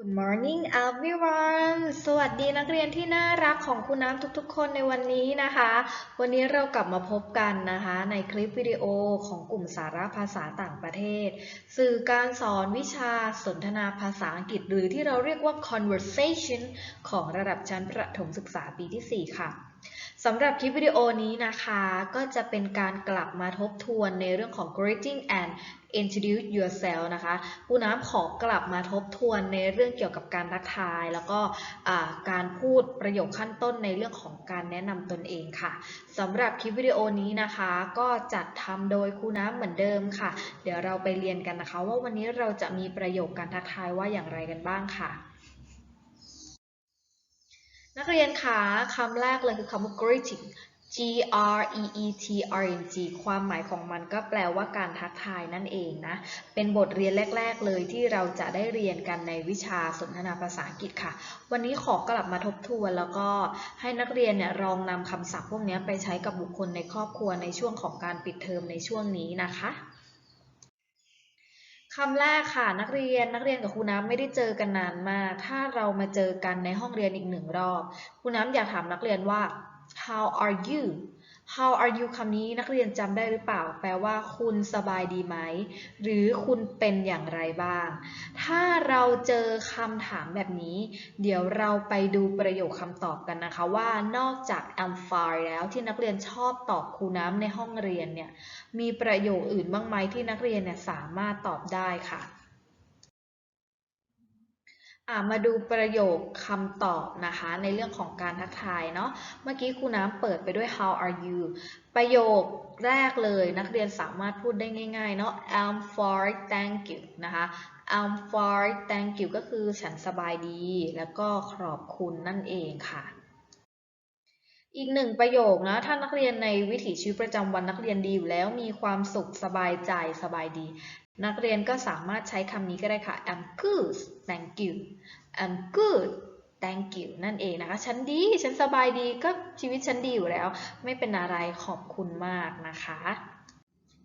Good morning everyone สวัสดีนักเรียนที่น่ารักของคุณน้ำทุกๆ คนในวันนี้นะคะ วันนี้เรากลับมาพบกันนะคะ ในคลิปวิดีโอของกลุ่มสาระภาษาต่างประเทศ สื่อการสอนวิชาสนทนาภาษาอังกฤษ หรือที่เราเรียกว่า conversation ของระดับชั้นประถมศึกษาปีที่ 4 ค่ะ สำหรับคลิปวิดีโอนี้นะคะ ก็จะเป็นการกลับมาทบทวนในเรื่องของ greeting and introduce yourself นะคะผู้น้ำขอกลับมาทบทวนในเรื่องเกี่ยวกับการทักทาย แล้วก็การพูดประโยคขั้นต้นในเรื่องของการแนะนำตนเองค่ะสำหรับคลิปวิดีโอนี้นะคะ ก็จัดทำโดยครูน้ำเหมือนเดิมค่ะ เดี๋ยวเราไปเรียนกันนะคะ ว่าวันนี้เราจะมีประโยคการทักทายว่าอย่างไรกันบ้างค่ะ นักเรียนคะคำแรกเลยคือคำว่า greeting G R E E T R N G ความหมายของมันก็แปลว่าการทักทายนั่นเองนะ เป็นบทเรียนแรก ๆ เลยที่เราจะได้เรียนกันในวิชาสนทนาภาษาอังกฤษค่ะ วันนี้ขอกลับมาทบทวนแล้วก็ให้นักเรียนเนี่ยลองนำคำศัพท์พวกนี้ไปใช้กับบุคคลในครอบครัวในช่วงของการปิดเทอมในช่วงนี้นะคะ คำแรกค่ะนักเรียนนักเรียนกับครูน้ำไม่ได้เจอกันนานมากถ้าเรามาเจอกันในห้องเรียนอีกหนึ่งรอบครูน้ำอยากถามนักเรียนว่า how are you how are you คำนี้นักเรียนจำได้หรือเปล่า แปลว่าคุณสบายดีไหม หรือคุณเป็นอย่างไรบ้าง ถ้าเราเจอคำถามแบบนี้ เดี๋ยวเราไปดูประโยคคำตอบกันนะคะว่านอกจาก I'm fine แล้วที่นักเรียนชอบตอบครูน้ำในห้องเรียนเนี่ย มีประโยคอื่นบ้างไหมที่นักเรียนเนี่ยสามารถตอบได้ค่ะ มาดูประโยคคำตอบนะคะ ในเรื่องของการทักทายเนาะเมื่อกี้ครูน้ำเปิดไปด้วย how are you ประโยคแรกเลยนักเรียนสามารถพูดได้ง่ายๆเนาะ I'm fine thank you นะคะ I'm fine thank you ก็คือฉันสบายดี แล้วก็ขอบคุณนั่นเองค่ะ อีกหนึ่งประโยคนะ ถ้านักเรียนในวิถีชีวิตประจำวันนักเรียนดีอยู่แล้วมีความสุขสบายใจสบายดี นักเรียนก็สามารถใช้คำนี้ก็ได้ค่ะ I'm good thank you I'm good thank you นั่นเองนะคะ ฉันดี ฉันสบายดี ก็ชีวิตฉันดีอยู่แล้ว ไม่เป็นอะไร ขอบคุณมากนะคะ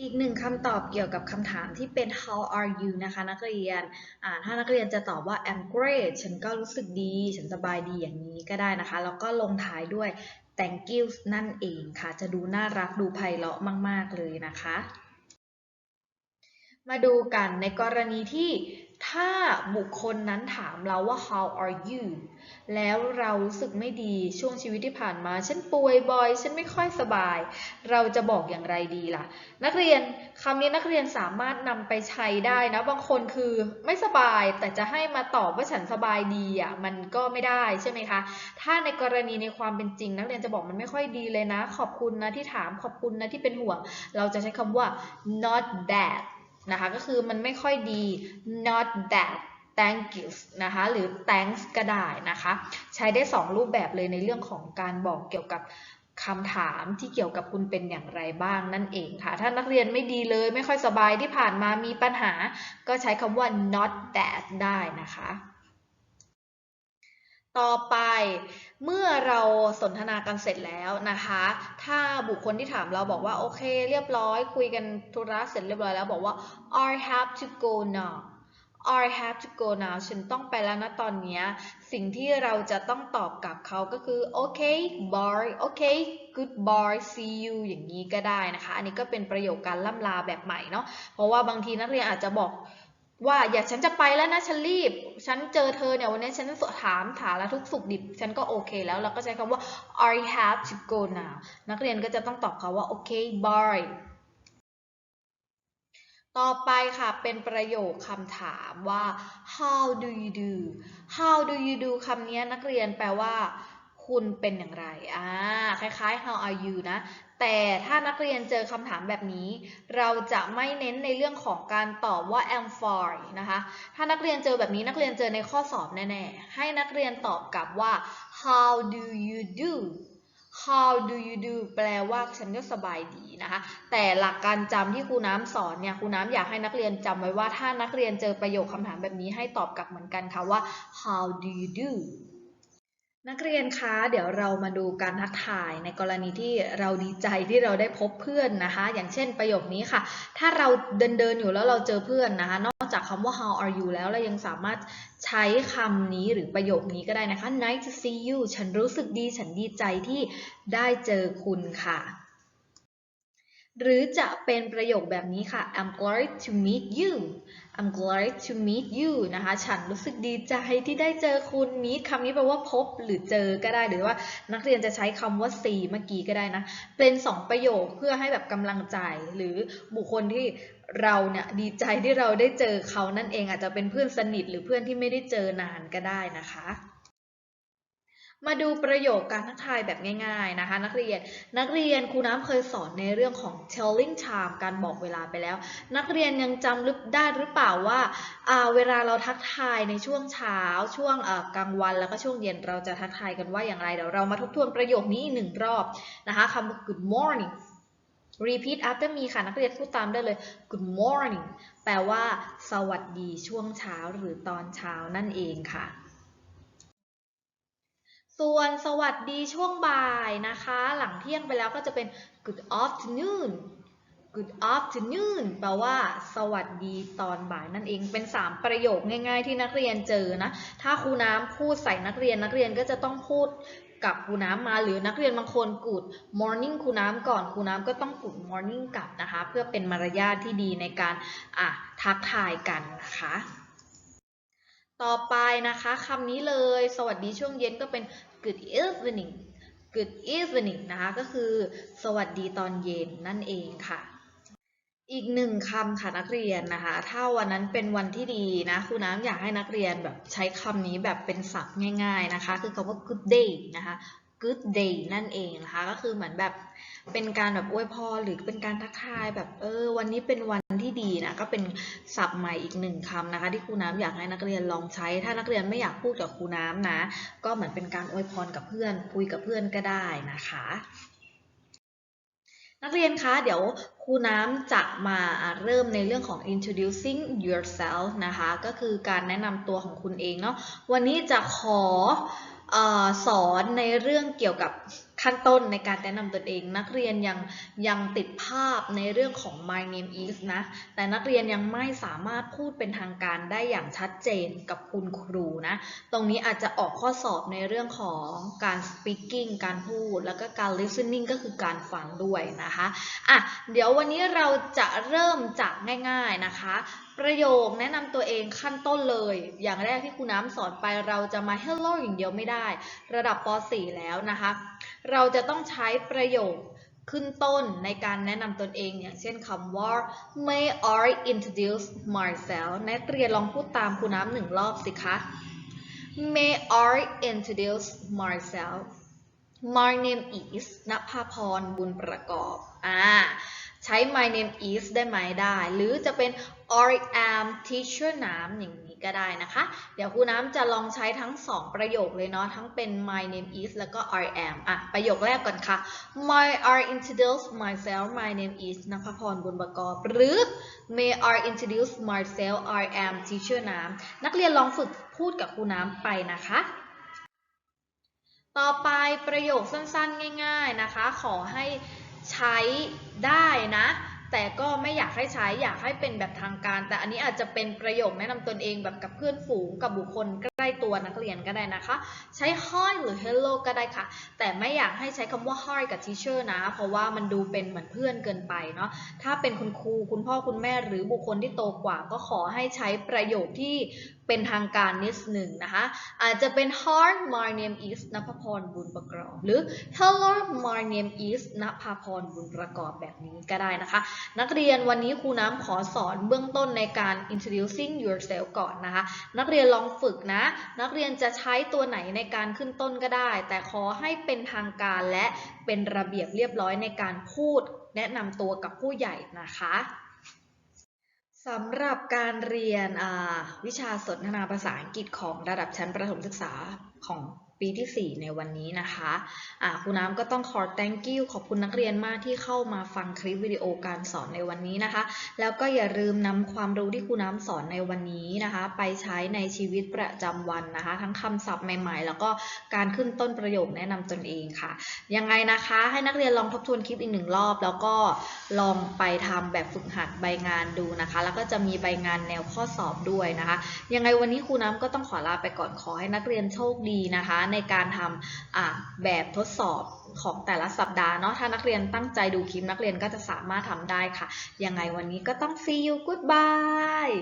อีกหนึ่งคำตอบเกี่ยวกับคำถามที่เป็น how are you นะคะนักเรียน ถ้านักเรียนจะตอบว่า I'm great ฉันก็รู้สึกดี ฉันสบายดีอย่างนี้ก็ได้นะคะ แล้วก็ลงท้ายด้วย thank you นั่นเองค่ะ จะดูน่ารักดูไพเราะมาก ๆ เลยนะคะ มาดูกันในกรณีที่ถ้าบุคคลนั้นถามเราว่า how are you แล้วเรารู้สึกไม่ดีช่วงชีวิตที่ผ่านมา ฉันป่วยบ่อย ฉันไม่ค่อยสบาย เราจะบอกอย่างไรดีล่ะ นักเรียนคำนี้นักเรียนสามารถนำไปใช้ได้นะ บางคนคือไม่สบายแต่จะให้มาตอบว่าฉันสบายดีอะมันก็ไม่ได้ใช่ไหมคะ ถ้าในกรณีในความเป็นจริง นักเรียนจะบอกมันไม่ค่อยดีเลยนะ ขอบคุณนะที่ถามขอบคุณนะที่เป็นห่วง เราจะใช้คำว่า not bad นะคะ ก็คือมันไม่ค่อยดี not that thank you นะคะ หรือ thanks ก็ได้นะคะ ใช้ได้ 2 รูปแบบเลยในเรื่องของการบอกเกี่ยวกับคำถามที่เกี่ยวกับคุณเป็นอย่างไรบ้างนั่นเองค่ะ ถ้านักเรียนไม่ดีเลยไม่ค่อยสบายที่ผ่านมามีปัญหา ก็ใช้คำว่า not that ได้นะคะ ต่อไป เมื่อเราสนทนากันเสร็จแล้วนะคะ ถ้าบุคคลที่ถามเราบอกว่าโอเค เรียบร้อย คุยกันธุระเสร็จเรียบร้อยแล้วบอกว่า I have to go now I have to go now ฉันต้องไปแล้วนะตอนนี้ สิ่งที่เราจะต้องตอบกับเขาก็คือโอเค bye โอเค goodbye see you อย่างนี้ก็ได้นะคะ อันนี้ก็เป็นประโยคการล่ำลาแบบใหม่เนาะ เพราะว่าบางทีนักเรียนอาจจะบอก ว่าอย่าฉันจะไปแล้วนะฉันรีบ ฉันเจอเธอเนี่ยวันนี้ฉันถามถามแล้วทุกสุขดิบ ฉันก็โอเคแล้วเราก็ใช้คำว่า I have to go now นักเรียนก็จะต้องตอบเขาว่าโอเค bye ต่อไปค่ะเป็นประโยคคำถามว่า how do you do how do you do คำนี้นักเรียนแปลว่า คุณเป็นอย่างไรอ่าคล้ายๆ how are you นะ แต่ถ้านักเรียนเจอคำถามแบบนี้ เราจะไม่เน้นในเรื่องของการตอบว่า am fine นะคะ ถ้านักเรียนเจอแบบนี้นักเรียนเจอในข้อสอบแน่ๆ ให้นักเรียนตอบกลับว่า how do you do how do you do แปลว่าฉันก็สบายดีนะคะ แต่หลักการจำที่ครูน้ำสอนเนี่ยครูน้ำอยากให้นักเรียนจำไว้ว่าถ้านักเรียนเจอประโยคคำถามแบบนี้ให้ตอบกลับเหมือนกันค่ะว่า how do you do นักเรียนคะเดี๋ยวเรามาดูการทักทายในกรณีที่เราดีใจที่เราได้พบเพื่อนนะคะ อย่างเช่นประโยคนี้ค่ะ ถ้าเราเดินเดินอยู่แล้วเราเจอเพื่อนนะคะ นอกจากคำว่า how are you แล้วเรายังสามารถใช้คำนี้หรือประโยคนี้ก็ได้นะคะ nice to see you ฉันรู้สึกดีฉันดีใจที่ได้เจอคุณค่ะ หรือจะเป็นประโยคแบบนี้ค่ะ I'm glad to meet you I'm glad to meet you นะคะ ฉันรู้สึกดีใจที่ได้เจอคุณ meet คำนี้แปลว่าพบหรือเจอก็ได้ หรือว่านักเรียนจะใช้คำว่า see เมื่อกี้ก็ได้นะ เป็นสองประโยคเพื่อให้แบบกำลังใจ หรือบุคคลที่เราเนี่ยดีใจที่เราได้เจอเขานั่นเองอาจจะเป็นเพื่อนสนิทหรือเพื่อนที่ไม่ได้เจอนานก็ได้นะคะ มาดูประโยคการทักทายแบบง่ายๆนะคะ นักเรียนนักเรียนครูน้ำเคยสอนในเรื่องของ telling time การบอกเวลาไปแล้ว นักเรียนยังจำรึได้หรือเปล่าว่าเวลาเราทักทายในช่วงเช้า ช่วงกลางวันแล้วก็ช่วงเย็นเราจะทักทายกันว่าอย่างไรเดี๋ยวเรามาทบทวนประโยคนี้อีกหนึ่งรอบนะคะคำว่า good morning repeat after me ค่ะ นักเรียนพูดตามได้เลย good morning แปลว่า สวัสดีช่วงเช้าหรือตอนเช้านั่นเองค่ะ ส่วนสวัสดีช่วงบ่ายนะคะ หลังเที่ยงไปแล้วก็จะเป็น good afternoon good afternoon แปลว่าสวัสดีตอนบ่ายนั่นเอง เป็น 3 ประโยคง่าย ๆ ที่นักเรียนเจอนะ ถ้าครูน้ำพูดใส่นักเรียนนักเรียนก็จะต้องพูดกับครูน้ำมา หรือนักเรียนบางคน good morning ครูน้ำก่อนครูน้ำก็ต้อง good morning กลับนะคะ เพื่อเป็นมารยาทที่ดีในการอะทักทายกันนะคะ ต่อไปนะคะคำนี้เลย สวัสดีช่วงเย็นก็เป็น good evening good evening นะคะก็คือ สวัสดีตอนเย็นนั่นเองค่ะ อีกหนึ่งคำค่ะนักเรียนนะคะ ถ้าวันนั้นเป็นวันที่ดีนะครูน้ำอยากให้นักเรียนแบบใช้คำนี้แบบเป็นศัพท์ง่าย ๆนะคะ คือคำว่า good day นะคะ good day นั่นเองนะคะ ก็คือเหมือนแบบเป็นการแบบอวยพรหรือเป็นการทักทายแบบเออวันนี้เป็นวันที่ดีนะก็เป็นศัพท์ใหม่อีกหนึ่งคำนะคะ ที่ครูน้ำอยากให้นักเรียนลองใช้ ถ้านักเรียนไม่อยากพูดกับครูน้ำนะ ก็เหมือนเป็นการอวยพรกับเพื่อน คุยกับเพื่อนก็ได้นะคะ นักเรียนคะเดี๋ยวครูน้ำจะมาเริ่มในเรื่องของ introducing yourself นะคะ ก็คือการแนะนำตัวของคุณเองเนาะวันนี้จะขอ สอนในเรื่องเกี่ยวกับ ขั้นต้นในการแนะนำตนเอง นักเรียนยังยังติดภาพในเรื่องของ my name is นะ แต่นักเรียนยังไม่สามารถพูดเป็นทางการได้อย่างชัดเจนกับคุณครูนะ ตรงนี้อาจจะออกข้อสอบในเรื่องของการ speaking การพูด แล้วก็การ listening ก็คือการฟังด้วยนะคะอะเดี๋ยววันนี้เราจะเริ่มจากง่าย ๆนะคะประโยคแนะนำตัวเองขั้นต้นเลย อย่างแรกที่ครูน้ำสอนไปเราจะมา hello อย่างเดียวไม่ได้ ระดับป .4 แล้วนะคะ เราจะต้องใช้ประโยคขึ้นต้นในการแนะนำตนเองอย่างเช่นคำว่า may I introduce myself นักเรียนลองพูดตามครูน้ำหนึ่งรอบสิคะ may I introduce myself my name is นภาพรบุญประกอบ อ่า ใช้ my name is ได้ไหมได้ หรือจะเป็น I am teacher น้ำอย่าง ก็ได้นะคะ เดี๋ยวครูน้ำจะลองใช้ทั้งสองประโยคเลยเนาะ ทั้งเป็น my name is แล้วก็ I am อะ ประโยคแรกก่อนค่ะ my I introduce myself my name is นภพรบุญประกอบ หรือ may I introduce myself I am teacher น้ำนักเรียนลองฝึกพูดกับครูน้ำไปนะคะต่อไปประโยคสั้นๆ ง่าย ๆนะคะ ขอให้ใช้ได้นะ แต่ก็ไม่อยากให้ใช้อยากให้เป็นแบบทางการ แต่อันนี้อาจจะเป็นประโยคแนะนำตนเองแบบกับเพื่อนฝูงกับบุคคล ใกล้ตัวนักเรียนก็ได้นะคะ ใช้ hi หรือ hello ก็ได้ค่ะ แต่ไม่อยากให้ใช้คำว่า hi กับ teacher นะ เพราะว่ามันดูเป็นเหมือนเพื่อนเกินไปเนาะถ้าเป็นคุณครูคุณพ่อคุณแม่หรือบุคคลที่โตกว่า ก็ขอให้ใช้ประโยคที่เป็นทางการนิดหนึ่งนะคะ อาจจะเป็น Hi my name is นภพรบุญประกอบ หรือ Hello my name is นภพรบุญประกอบแบบนี้ก็ได้นะคะ นักเรียนวันนี้ครูน้ำขอสอนเบื้องต้นในการ introducing yourself ก่อนนะคะ นักเรียนลองฝึกนะนักเรียนจะใช้ตัวไหนในการขึ้นต้นก็ได้ แต่ขอให้เป็นทางการและเป็นระเบียบเรียบร้อยในการพูด แนะนำตัวกับผู้ใหญ่นะคะสำหรับการเรียนวิชาสนทนาภาษาอังกฤษของระดับชั้นประถมศึกษาของ ปีปีที่ 4 ในวันนี้นะคะอ่าครูน้ำก็ต้องขอ thank you ขอบคุณนักเรียนมากที่เข้ามาฟังคลิปวิดีโอการสอนในวันนี้นะคะ แล้วก็อย่าลืมนำความรู้ที่ครูน้ำสอนในวันนี้นะคะ ไปใช้ในชีวิตประจำวันนะคะ ทั้งคำศัพท์ใหม่ๆ แล้วก็การขึ้นต้นประโยคแนะนำตนเองค่ะ ยังไงนะคะให้นักเรียนลองทบทวนคลิปอีกหนึ่งรอบ แล้วก็ลองไปทำแบบฝึกหัดใบงานดูนะคะ แล้วก็จะมีใบงานแนวข้อสอบด้วยนะคะ ยังไงวันนี้ครูน้ำก็ต้องขอลาไปก่อนขอให้นักเรียนโชคดีนะคะ ในในการทำอ่าแบบทดสอบของแต่ละสัปดาห์เนาะถ้านักเรียนตั้งใจดูคลิปนักเรียนก็จะสามารถทำได้ค่ะ ยังไงวันนี้ก็ต้อง see you goodbye